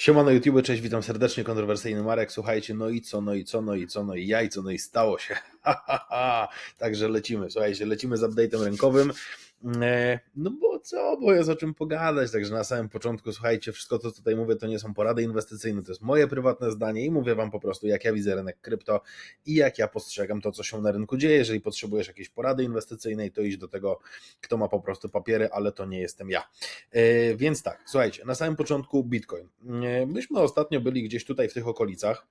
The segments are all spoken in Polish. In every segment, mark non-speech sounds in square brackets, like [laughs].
Siemano YouTube, cześć, witam serdecznie, kontrowersyjny Marek, słuchajcie, no i co, no i co, no i co, no i jajco, no i stało się, [laughs] także lecimy, słuchajcie, lecimy z update'em rękowym, E, no bo co, bo jest o czym pogadać, także na samym początku, słuchajcie, wszystko to, co tutaj mówię, to nie są porady inwestycyjne, to jest moje prywatne zdanie i mówię Wam po prostu, jak ja widzę rynek krypto i jak ja postrzegam to, co się na rynku dzieje, jeżeli potrzebujesz jakiejś porady inwestycyjnej, to idź do tego, kto ma po prostu papiery, ale to nie jestem ja. E, więc tak, słuchajcie, na samym początku Bitcoin. E, myśmy ostatnio byli gdzieś tutaj w tych okolicach,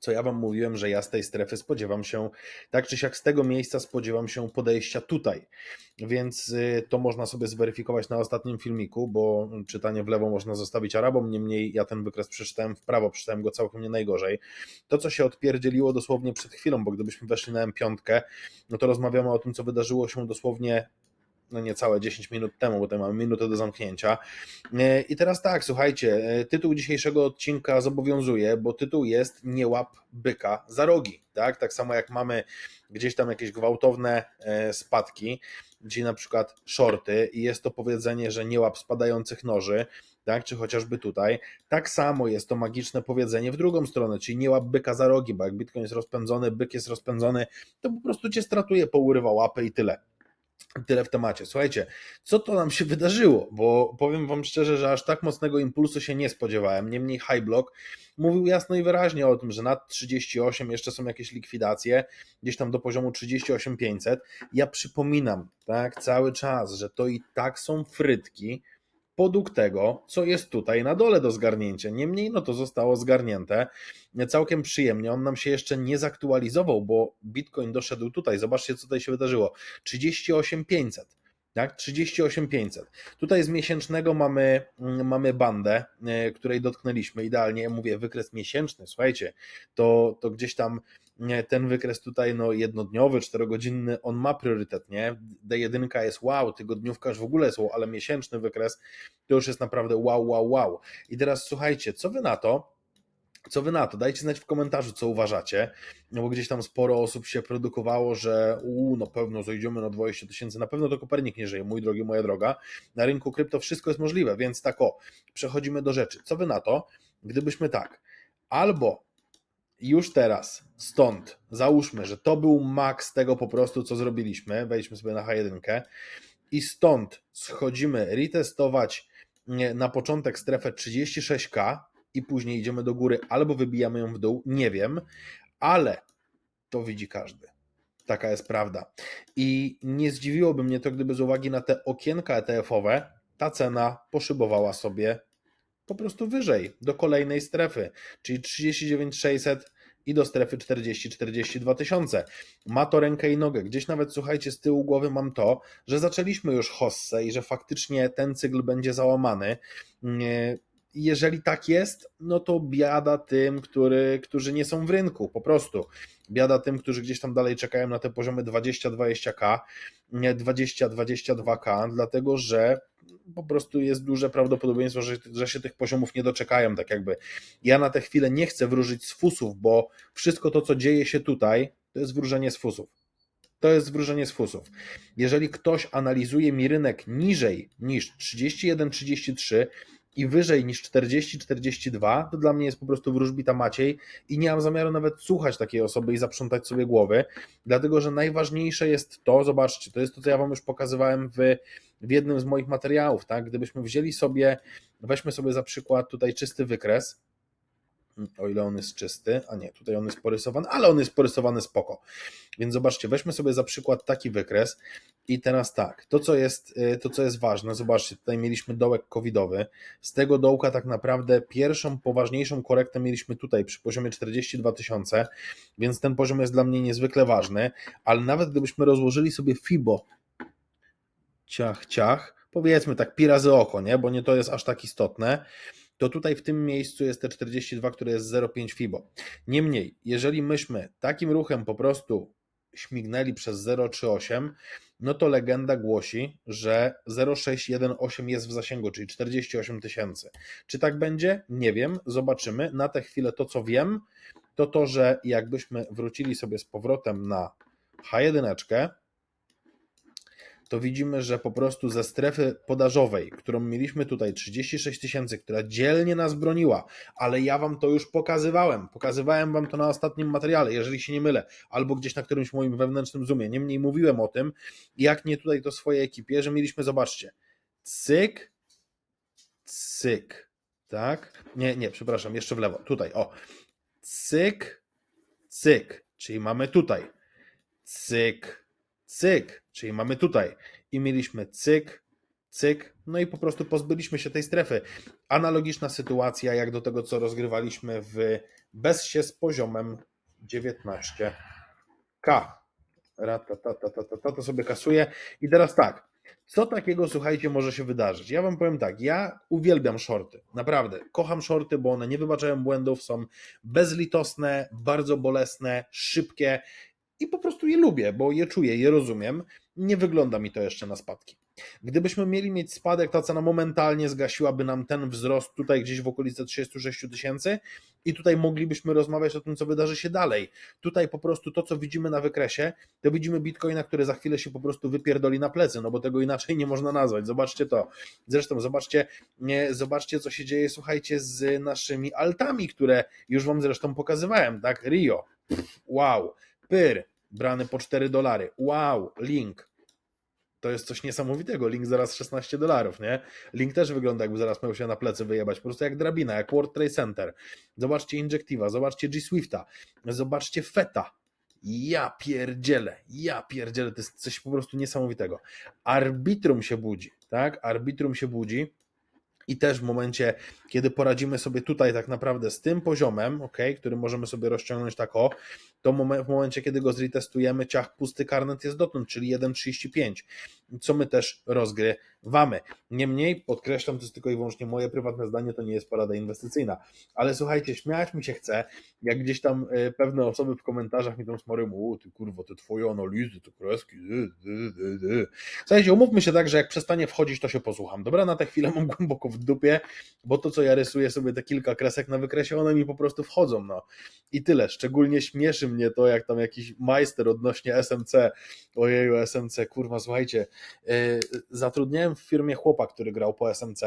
co ja Wam mówiłem, że ja z tej strefy spodziewam się, tak czy siak z tego miejsca spodziewam się podejścia tutaj. Więc y, to można sobie zweryfikować na ostatnim filmiku, bo czytanie w lewo można zostawić Arabom, niemniej ja ten wykres przeczytałem w prawo, przeczytałem go całkiem nie najgorzej. To, co się odpierdzieliło dosłownie przed chwilą, bo gdybyśmy weszli na M5, no to rozmawiamy o tym, co wydarzyło się dosłownie no niecałe 10 minut temu, bo tutaj mamy minutę do zamknięcia. E, I teraz tak, słuchajcie, e, tytuł dzisiejszego odcinka zobowiązuje, bo tytuł jest Nie łap byka za rogi. Tak, tak samo jak mamy gdzieś tam jakieś gwałtowne e, spadki, gdzie na przykład shorty i jest to powiedzenie, że nie łap spadających noży, tak, czy chociażby tutaj, tak samo jest to magiczne powiedzenie w drugą stronę, czyli nie łap byka za rogi, bo jak Bitcoin jest rozpędzony, byk jest rozpędzony, to po prostu cię stratuje, pourywa łapę i tyle. Tyle w temacie. Słuchajcie, co to nam się wydarzyło? Bo powiem Wam szczerze, że aż tak mocnego impulsu się nie spodziewałem. Niemniej Highblock mówił jasno i wyraźnie o tym, że nad 38 jeszcze są jakieś likwidacje, gdzieś tam do poziomu 38500. Ja przypominam, tak, cały czas, że to i tak są frytki podług tego, co jest tutaj na dole do zgarnięcia. Niemniej, no to zostało zgarnięte całkiem przyjemnie. On nam się jeszcze nie zaktualizował, bo Bitcoin doszedł tutaj. Zobaczcie, co tutaj się wydarzyło. 38500 tak? 38500. Tutaj z miesięcznego mamy, mm, mamy bandę, e, której dotknęliśmy idealnie. Mówię, wykres miesięczny, słuchajcie, to, to gdzieś tam ten wykres tutaj, no jednodniowy, czterogodzinny, on ma priorytet, nie? D1 jest wow, tygodniówka już w ogóle jest wow, ale miesięczny wykres to już jest naprawdę wow, wow, wow. I teraz słuchajcie, co wy na to, co wy na to? Dajcie znać w komentarzu, co uważacie, no bo gdzieś tam sporo osób się produkowało, że u, na pewno zejdziemy na 20 tysięcy, na pewno to Kopernik nie żyje, mój drogi, moja droga. Na rynku krypto wszystko jest możliwe, więc tak o, przechodzimy do rzeczy. Co wy na to, gdybyśmy tak, albo już teraz, stąd, załóżmy, że to był maks tego po prostu, co zrobiliśmy, wejdźmy sobie na H1 i stąd schodzimy retestować na początek strefę 36K, i później idziemy do góry, albo wybijamy ją w dół, nie wiem, ale to widzi każdy. Taka jest prawda. I nie zdziwiłoby mnie to, gdyby z uwagi na te okienka ETF-owe ta cena poszybowała sobie po prostu wyżej, do kolejnej strefy, czyli 39600 i do strefy 40-42 tysiące. Ma to rękę i nogę. Gdzieś nawet, słuchajcie, z tyłu głowy mam to, że zaczęliśmy już hossę i że faktycznie ten cykl będzie załamany jeżeli tak jest, no to biada tym, który, którzy nie są w rynku, po prostu. Biada tym, którzy gdzieś tam dalej czekają na te poziomy 20-20k, 20-22k, dlatego że po prostu jest duże prawdopodobieństwo, że, że się tych poziomów nie doczekają, tak jakby. Ja na tę chwilę nie chcę wróżyć z fusów, bo wszystko to, co dzieje się tutaj, to jest wróżenie z fusów. To jest wróżenie z fusów. Jeżeli ktoś analizuje mi rynek niżej niż 31-33, i wyżej niż 40-42, to dla mnie jest po prostu wróżbita Maciej i nie mam zamiaru nawet słuchać takiej osoby i zaprzątać sobie głowy, dlatego że najważniejsze jest to, zobaczcie, to jest to, co ja Wam już pokazywałem w, w jednym z moich materiałów, tak? Gdybyśmy wzięli sobie, weźmy sobie za przykład tutaj czysty wykres, o ile on jest czysty, a nie, tutaj on jest porysowany, ale on jest porysowany spoko. Więc zobaczcie, weźmy sobie za przykład taki wykres i teraz tak, to co jest, y, to co jest ważne, zobaczcie, tutaj mieliśmy dołek covidowy, z tego dołka tak naprawdę pierwszą poważniejszą korektę mieliśmy tutaj przy poziomie 42 tysiące, więc ten poziom jest dla mnie niezwykle ważny, ale nawet gdybyśmy rozłożyli sobie FIBO, ciach, ciach, powiedzmy tak pi razy oko, nie, bo nie to jest aż tak istotne, to tutaj w tym miejscu jest te 42, które jest 0,5 FIBO. Niemniej, jeżeli myśmy takim ruchem po prostu śmignęli przez 0,38, no to legenda głosi, że 0,618 jest w zasięgu, czyli 48 tysięcy. Czy tak będzie? Nie wiem, zobaczymy. Na tę chwilę to, co wiem, to to, że jakbyśmy wrócili sobie z powrotem na H1, to widzimy, że po prostu ze strefy podażowej, którą mieliśmy tutaj 36 tysięcy, która dzielnie nas broniła, ale ja wam to już pokazywałem. Pokazywałem wam to na ostatnim materiale, jeżeli się nie mylę, albo gdzieś na którymś moim wewnętrznym zoomie. Niemniej mówiłem o tym, jak nie tutaj to swojej ekipie, że mieliśmy, zobaczcie, cyk, cyk, tak? Nie, nie, przepraszam, jeszcze w lewo, tutaj, o. Cyk, cyk, czyli mamy tutaj. Cyk, cyk, czyli mamy tutaj. I mieliśmy cyk, cyk, no i po prostu pozbyliśmy się tej strefy. Analogiczna sytuacja jak do tego, co rozgrywaliśmy w bezsie z poziomem 19K. Ratatatata, to sobie kasuję. I teraz tak, co takiego, słuchajcie, może się wydarzyć? Ja wam powiem tak, ja uwielbiam shorty, naprawdę, kocham shorty, bo one nie wybaczają błędów, są bezlitosne, bardzo bolesne, szybkie i po prostu je lubię, bo je czuję, je rozumiem. Nie wygląda mi to jeszcze na spadki. Gdybyśmy mieli mieć spadek, ta cena momentalnie zgasiłaby nam ten wzrost tutaj gdzieś w okolice 36 tysięcy i tutaj moglibyśmy rozmawiać o tym, co wydarzy się dalej. Tutaj po prostu to, co widzimy na wykresie, to widzimy Bitcoina, który za chwilę się po prostu wypierdoli na plecy, no bo tego inaczej nie można nazwać. Zobaczcie to. Zresztą zobaczcie, nie, zobaczcie co się dzieje, słuchajcie, z naszymi altami, które już wam zresztą pokazywałem, tak? Rio. Wow. Pyr. Brany po 4 dolary. Wow. Link to jest coś niesamowitego. Link zaraz 16 dolarów, nie? Link też wygląda jakby zaraz miał się na plecy wyjebać, po prostu jak drabina, jak World Trade Center. Zobaczcie Injectiva, zobaczcie G Swifta, zobaczcie Feta. Ja pierdzielę, ja pierdzielę, to jest coś po prostu niesamowitego. Arbitrum się budzi, tak? Arbitrum się budzi. I też w momencie, kiedy poradzimy sobie tutaj tak naprawdę z tym poziomem, ok, który możemy sobie rozciągnąć tak o, to w momencie, kiedy go zretestujemy, ciach pusty karnet jest dotąd, czyli 1,35, co my też rozgrywamy. Niemniej, podkreślam, to jest tylko i wyłącznie moje prywatne zdanie, to nie jest porada inwestycyjna. Ale słuchajcie, śmiać mi się chce, jak gdzieś tam e, pewne osoby w komentarzach mi tam smarują, o ty kurwa, te twoje analizy, te kreski, dy, dy, dy, Słuchajcie, umówmy się tak, że jak przestanie wchodzić, to się posłucham. Dobra, na tę chwilę mam [laughs] głęboko w dupie, bo to, co ja rysuję sobie, te kilka kresek na wykresie, one mi po prostu wchodzą, no. I tyle. Szczególnie śmieszy mnie to, jak tam jakiś majster odnośnie SMC, ojeju, SMC, kurwa, słuchajcie, yy, zatrudniałem w firmie chłopa, który grał po SMC,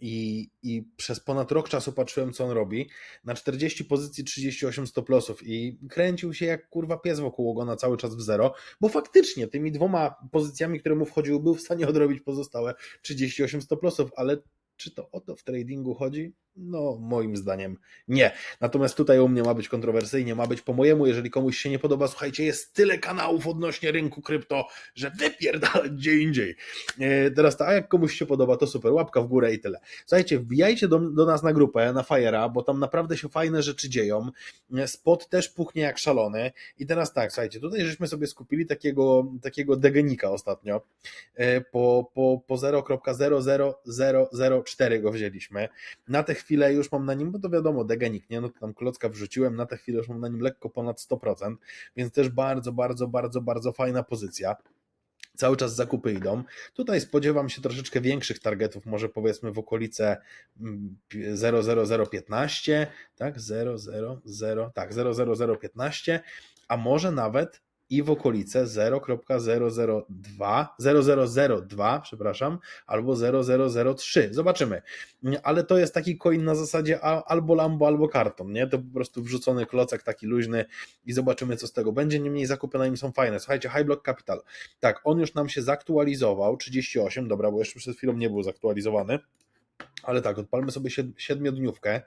i, I przez ponad rok czasu patrzyłem, co on robi. Na 40 pozycji 38 stop lossów i kręcił się jak kurwa pies wokół ogona cały czas w zero, bo faktycznie tymi dwoma pozycjami, które mu wchodziły, był w stanie odrobić pozostałe 38 stop lossów, ale czy to o to w tradingu chodzi? No, moim zdaniem nie. Natomiast tutaj u mnie ma być kontrowersyjnie, ma być po mojemu. Jeżeli komuś się nie podoba, słuchajcie, jest tyle kanałów odnośnie rynku krypto, że wypierdalać gdzie indziej. E, teraz tak, a jak komuś się podoba, to super, łapka w górę i tyle. Słuchajcie, wbijajcie do, do nas na grupę, na Fire'a, bo tam naprawdę się fajne rzeczy dzieją. E, spot też puchnie jak szalony. I teraz tak, słuchajcie, tutaj żeśmy sobie skupili takiego, takiego degenika ostatnio. E, po, po, po 0.00004 go wzięliśmy. Na te chwilę już mam na nim, bo to wiadomo, degenik, nie? No to tam klocka wrzuciłem, na tę chwilę już mam na nim lekko ponad 100%, więc też bardzo, bardzo, bardzo, bardzo fajna pozycja. Cały czas zakupy idą. Tutaj spodziewam się troszeczkę większych targetów, może powiedzmy w okolice 00015, mm, tak? 000, tak, 00015, a może nawet i w okolice 0.002, 0002, przepraszam, albo 0003. Zobaczymy. Ale to jest taki coin na zasadzie albo Lambo, albo karton, nie? To po prostu wrzucony klocek taki luźny i zobaczymy, co z tego będzie. Niemniej zakupy na nim są fajne. Słuchajcie, High Block Capital. Tak, on już nam się zaktualizował, 38, dobra, bo jeszcze przed chwilą nie był zaktualizowany. Ale tak, odpalmy sobie siedmiodniówkę.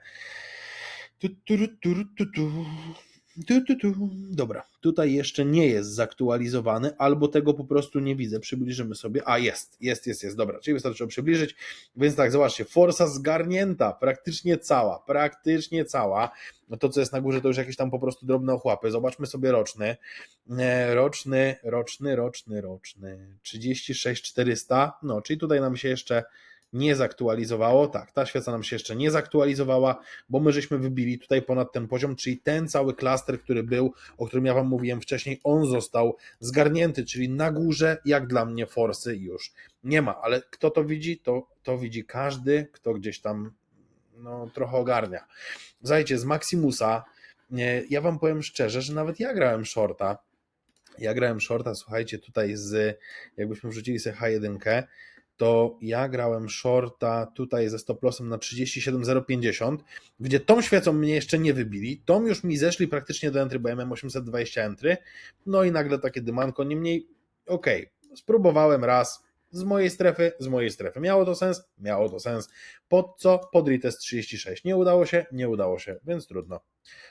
Tu, tu, tu, tu, tu. Tu, tu, tu. Dobra, tutaj jeszcze nie jest zaktualizowany, albo tego po prostu nie widzę. Przybliżymy sobie. A jest, jest, jest, jest. Dobra, czyli wystarczy przybliżyć. Więc tak, zobaczcie, forsa zgarnięta, praktycznie cała, praktycznie cała. No to, co jest na górze, to już jakieś tam po prostu drobne ochłapy. Zobaczmy sobie roczny. E, roczny, roczny, roczny, roczny. 36 400. No, czyli tutaj nam się jeszcze nie zaktualizowało. Tak, ta świeca nam się jeszcze nie zaktualizowała, bo my żeśmy wybili tutaj ponad ten poziom, czyli ten cały klaster, który był, o którym ja Wam mówiłem wcześniej, on został zgarnięty, czyli na górze, jak dla mnie, forsy już nie ma. Ale kto to widzi? To, to widzi każdy, kto gdzieś tam no, trochę ogarnia. Zajcie z Maximusa. Ja Wam powiem szczerze, że nawet ja grałem shorta Ja grałem shorta, słuchajcie, tutaj z, jakbyśmy wrzucili sobie H1, to ja grałem shorta tutaj ze stop lossem na 37,050, gdzie tą świecą mnie jeszcze nie wybili, tą już mi zeszli praktycznie do entry, bo ja miałem 820 entry, no i nagle takie dymanko, niemniej okej, spróbowałem raz, z mojej strefy, z mojej strefy. Miało to sens? Miało to sens. Pod co? Pod retest 36. Nie udało się? Nie udało się, więc trudno.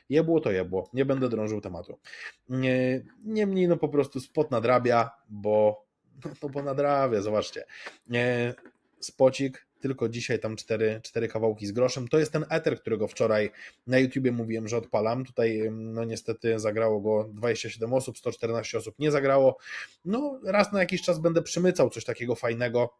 Jebło to jebło. Nie będę drążył tematu. Nie- Niemniej, no po prostu spot nadrabia, bo [laughs] no bo nadrabia, zobaczcie. Nie, Spocik, tylko dzisiaj tam cztery, cztery kawałki z groszem. To jest ten Ether, którego wczoraj na YouTubie mówiłem, że odpalam. Tutaj no niestety zagrało go 27 osób, 114 osób nie zagrało. No raz na jakiś czas będę przymycał coś takiego fajnego,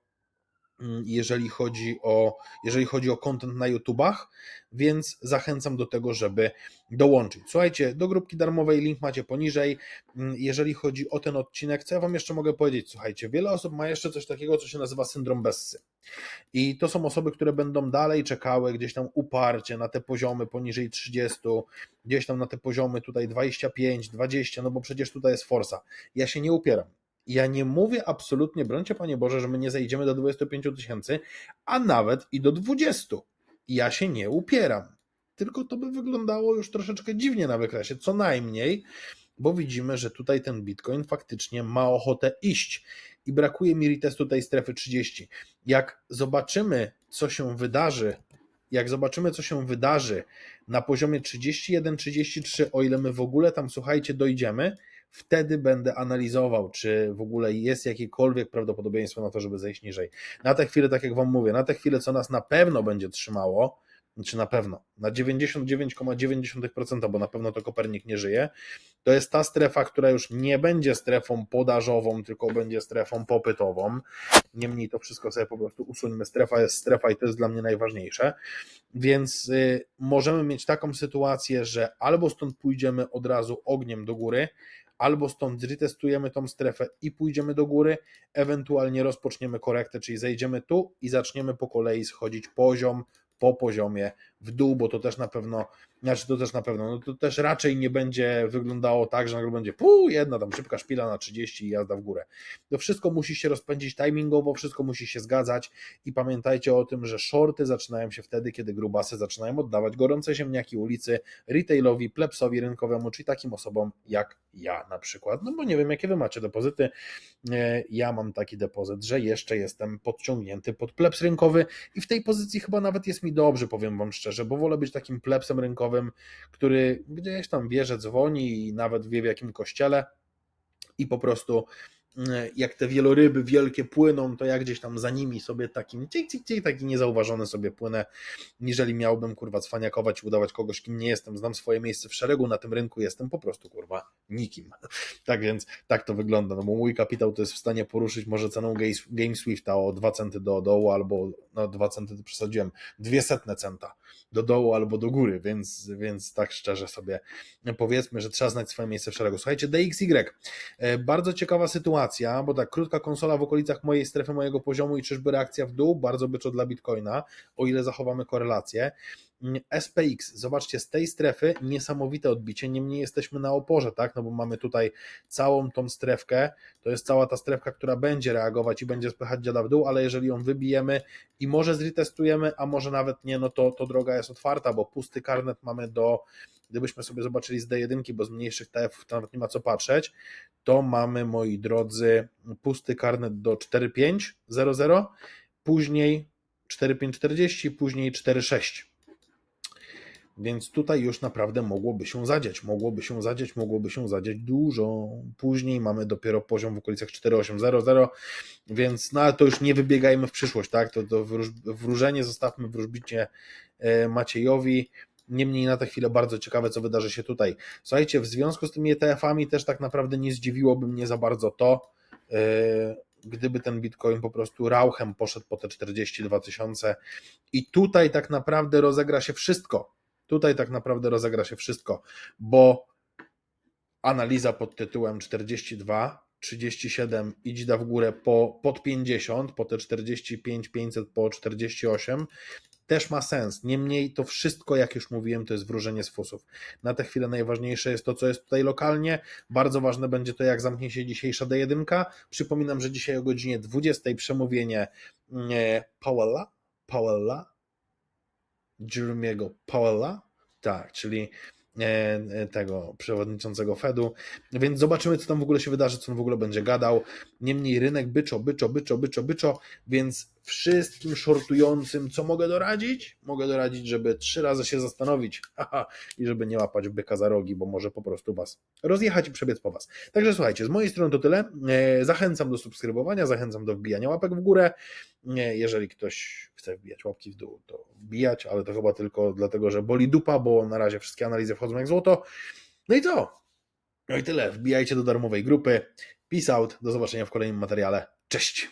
jeżeli chodzi o, jeżeli chodzi o content na YouTubach, więc zachęcam do tego, żeby dołączyć. Słuchajcie, do grupki darmowej link macie poniżej. Mm, Jeżeli chodzi o ten odcinek, co ja Wam jeszcze mogę powiedzieć? Słuchajcie, wiele osób ma jeszcze coś takiego, co się nazywa syndrom Bessy. I to są osoby, które będą dalej czekały gdzieś tam uparcie na te poziomy poniżej 30, gdzieś tam na te poziomy tutaj 25, 20, no bo przecież tutaj jest forsa. Ja się nie upieram. Ja nie mówię absolutnie, brońcie Panie Boże, że my nie zejdziemy do 25 tysięcy, a nawet i do 20. Ja się nie upieram. Tylko to by wyglądało już troszeczkę dziwnie na wykresie, co najmniej, bo widzimy, że tutaj ten Bitcoin faktycznie ma ochotę iść i brakuje mi retestu tej strefy 30. Jak zobaczymy, co się wydarzy, jak zobaczymy, co się wydarzy na poziomie 31-33, o ile my w ogóle tam, słuchajcie, dojdziemy, wtedy będę analizował, czy w ogóle jest jakiekolwiek prawdopodobieństwo na to, żeby zejść niżej. Na tę chwilę, tak jak Wam mówię, na tę chwilę, co nas na pewno będzie trzymało, czy na pewno, na 99,9%, bo na pewno to Kopernik nie żyje, to jest ta strefa, która już nie będzie strefą podażową, tylko będzie strefą popytową. Niemniej to wszystko sobie po prostu usuńmy. Strefa jest strefa i to jest dla mnie najważniejsze. Więc y, możemy mieć taką sytuację, że albo stąd pójdziemy od razu ogniem do góry, albo stąd zretestujemy tą strefę i pójdziemy do góry, ewentualnie rozpoczniemy korektę, czyli zejdziemy tu i zaczniemy po kolei schodzić poziom po poziomie w dół, bo to też na pewno, znaczy to też na pewno, no to też raczej nie będzie wyglądało tak, że nagle będzie pół, jedna tam szybka szpila na 30 i jazda w górę. To wszystko musi się rozpędzić timingowo, wszystko musi się zgadzać i pamiętajcie o tym, że shorty zaczynają się wtedy, kiedy grubasy zaczynają oddawać gorące ziemniaki ulicy retailowi, plebsowi rynkowemu, czyli takim osobom jak ja na przykład. No bo nie wiem, jakie wy macie depozyty. Ja mam taki depozyt, że jeszcze jestem podciągnięty pod plebs rynkowy i w tej pozycji chyba nawet jest mi dobrze, powiem wam szczerze, bo wolę być takim plebsem rynkowym, który gdzieś tam wie, że dzwoni i nawet wie w jakim kościele i po prostu jak te wieloryby wielkie płyną, to ja gdzieś tam za nimi sobie takim cik, cik, cik, taki niezauważony sobie płynę, niżeli miałbym kurwa cwaniakować i udawać kogoś, kim nie jestem. Znam swoje miejsce w szeregu, na tym rynku jestem po prostu kurwa nikim. [laughs] Tak więc tak to wygląda, no bo mój kapitał to jest w stanie poruszyć może ceną Games- GameSwifta o 2 centy do dołu albo, no 2 centy to przesadziłem, dwie setne centa do dołu albo do góry, więc, więc tak szczerze sobie powiedzmy, że trzeba znać swoje miejsce w szeregu. Słuchajcie, DXY, E, Bardzo ciekawa sytuacja, bo tak, krótka konsola w okolicach mojej strefy, mojego poziomu i czyżby reakcja w dół, bardzo byczo dla Bitcoina, o ile zachowamy korelację. SPX, zobaczcie, z tej strefy niesamowite odbicie, niemniej jesteśmy na oporze, tak, no bo mamy tutaj całą tą strefkę, to jest cała ta strefka, która będzie reagować i będzie spychać dziada w dół, ale jeżeli ją wybijemy i może zretestujemy, a może nawet nie, no to, to droga jest otwarta, bo pusty karnet mamy do, gdybyśmy sobie zobaczyli z D1, bo z mniejszych TF nawet nie ma co patrzeć, to mamy, moi drodzy, pusty karnet do 4500, później 4540, później 46. Więc tutaj już naprawdę mogłoby się zadziać, mogłoby się zadziać, mogłoby się zadziać dużo. Później mamy dopiero poziom w okolicach 4800, więc no to już nie wybiegajmy w przyszłość, tak? To, to wróż, wróżenie zostawmy wróżbicie e, Maciejowi. Niemniej na tę chwilę bardzo ciekawe, co wydarzy się tutaj. Słuchajcie, w związku z tymi ETF-ami też tak naprawdę nie zdziwiłoby mnie za bardzo to, yy, gdyby ten Bitcoin po prostu rauchem poszedł po te 42 tysiące i tutaj tak naprawdę rozegra się wszystko. Tutaj tak naprawdę rozegra się wszystko, bo analiza pod tytułem 42, 37 idź da w górę po, pod 50, po te 45, 500, po 48, też ma sens. Niemniej to wszystko, jak już mówiłem, to jest wróżenie z fusów. Na tę chwilę najważniejsze jest to, co jest tutaj lokalnie. Bardzo ważne będzie to, jak zamknie się dzisiejsza D1. Przypominam, że dzisiaj o godzinie 20 przemówienie e, Powella, Powella, Jeremiego Powella, tak, czyli e, e, tego przewodniczącego Fedu, więc zobaczymy, co tam w ogóle się wydarzy, co on w ogóle będzie gadał. Niemniej rynek byczo, byczo, byczo, byczo, byczo, więc wszystkim shortującym, co mogę doradzić? Mogę doradzić, żeby trzy razy się zastanowić haha, i żeby nie łapać byka za rogi, bo może po prostu was rozjechać i przebiec po was. Także słuchajcie, z mojej strony to tyle. E, Zachęcam do subskrybowania, zachęcam do wbijania łapek w górę. Nie, jeżeli ktoś chce wbijać łapki w dół, to wbijać, ale to chyba tylko dlatego, że boli dupa, bo na razie wszystkie analizy wchodzą jak złoto. No i co? No i tyle. Wbijajcie do darmowej grupy. Peace out. Do zobaczenia w kolejnym materiale. Cześć!